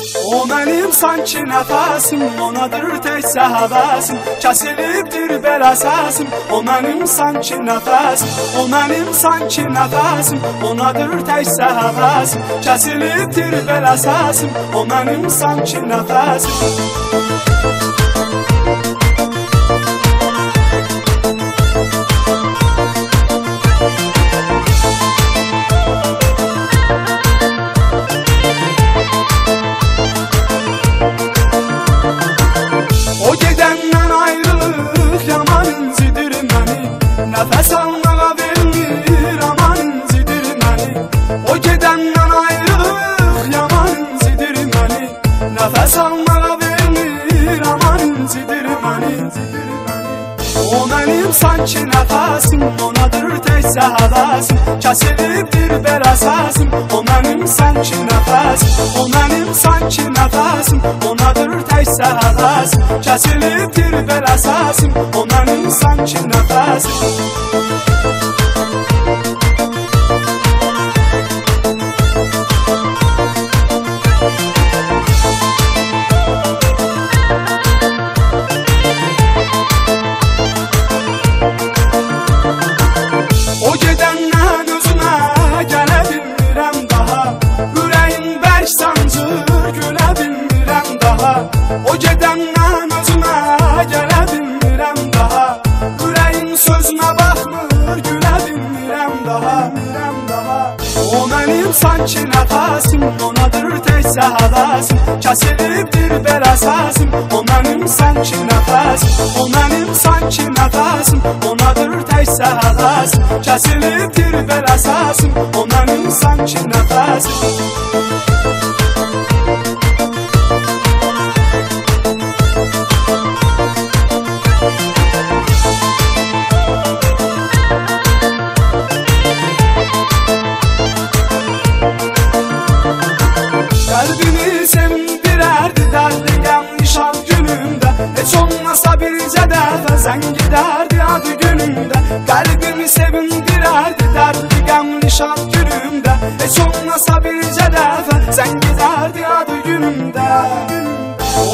O mənim sanki nəfəsim, onadır təkcə həvəsim Kəsilibdir bel əsəsim, o mənim sanki nəfəsim O mənim sanki nəfəsim, onadır təkcə həvəsim Kəsilibdir bel əsəsim, o mənim sanki nəfəsim O O mənim sanki nəfəsim onadır təkcə həvəsim Kəsilibdir bel əsəsim O mənim sanki nəfəsim O mənim sanki nəfəsim onadır təkcə həvəsim Kəsilibdir bel əsəsim O mənim sanki nəfəsim O mənim sanki nəfəsim, onadır təkcə həvəsim Kəsilibdir bel əsəsim, o mənim sanki nəfəsim O mənim sanki nəfəsim, onadır təkcə həvəsim Kəsilibdir bel əsəsim, o mənim sanki nəfəsim Qəlbimi sevindirərdi dərdi qəm nişan günümdə Heç olmasa bircə dəfə zəng edərdi adı günümdə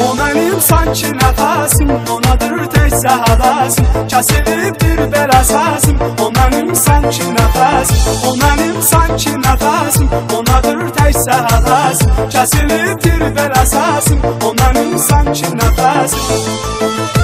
O mənim sanki nəfəsim, onadır təkcə həvəsim Kəsilibdir bel əsəsim, o mənim sanki nəfəsim O mənim sanki nəfəsim, onadır təkcə həvəsim Kəsilibdir bel əsəsim, o mənim sanki nəfəsim